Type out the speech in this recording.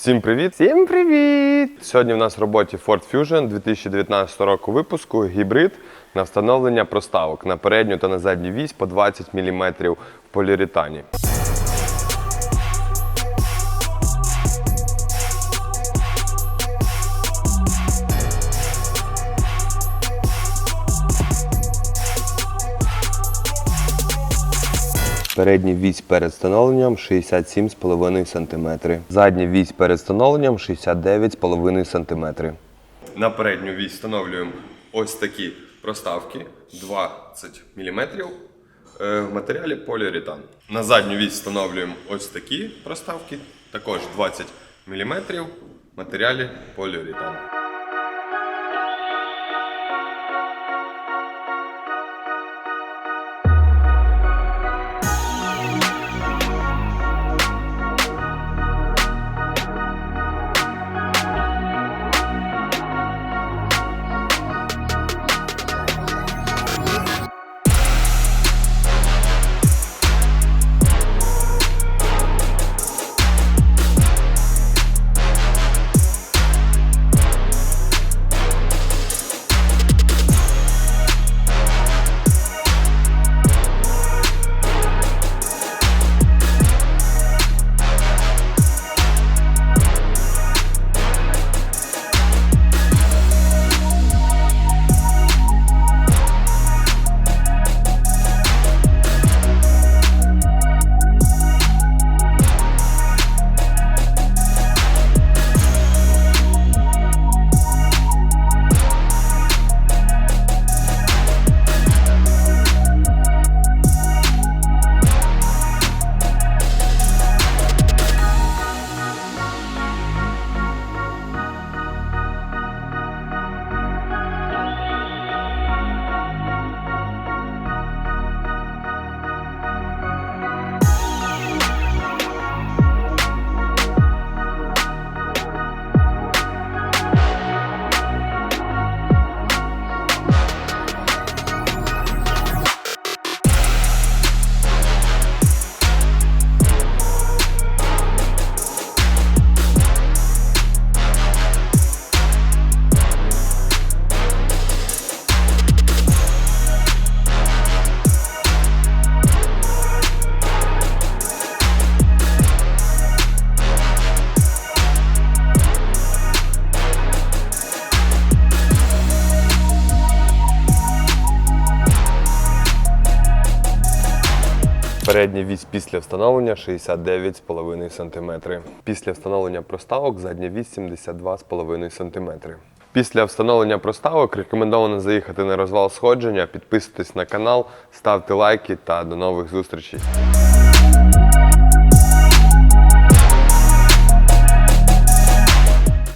Всім привіт! Всім привіт! Сьогодні в нас в роботі Ford Fusion 2019 року випуску гібрид на встановлення проставок на передню та на задню вісь по 20 мм в поліуретані. Передній вісь перед встановленням 67,5 см. Задній вісь перед встановленням 69,5 см. На передню вісь встановлюємо ось такі проставки 20 мм в матеріалі поліуретан. На задню вісь встановлюємо ось такі проставки, також 20 мм в матеріалі поліуретан. Передня вісь після встановлення 69,5 см. Після встановлення проставок задня вісь 72,5 см. Після встановлення проставок рекомендовано заїхати на розвал сходження, підписуйтесь на канал, ставте лайки та до нових зустрічей.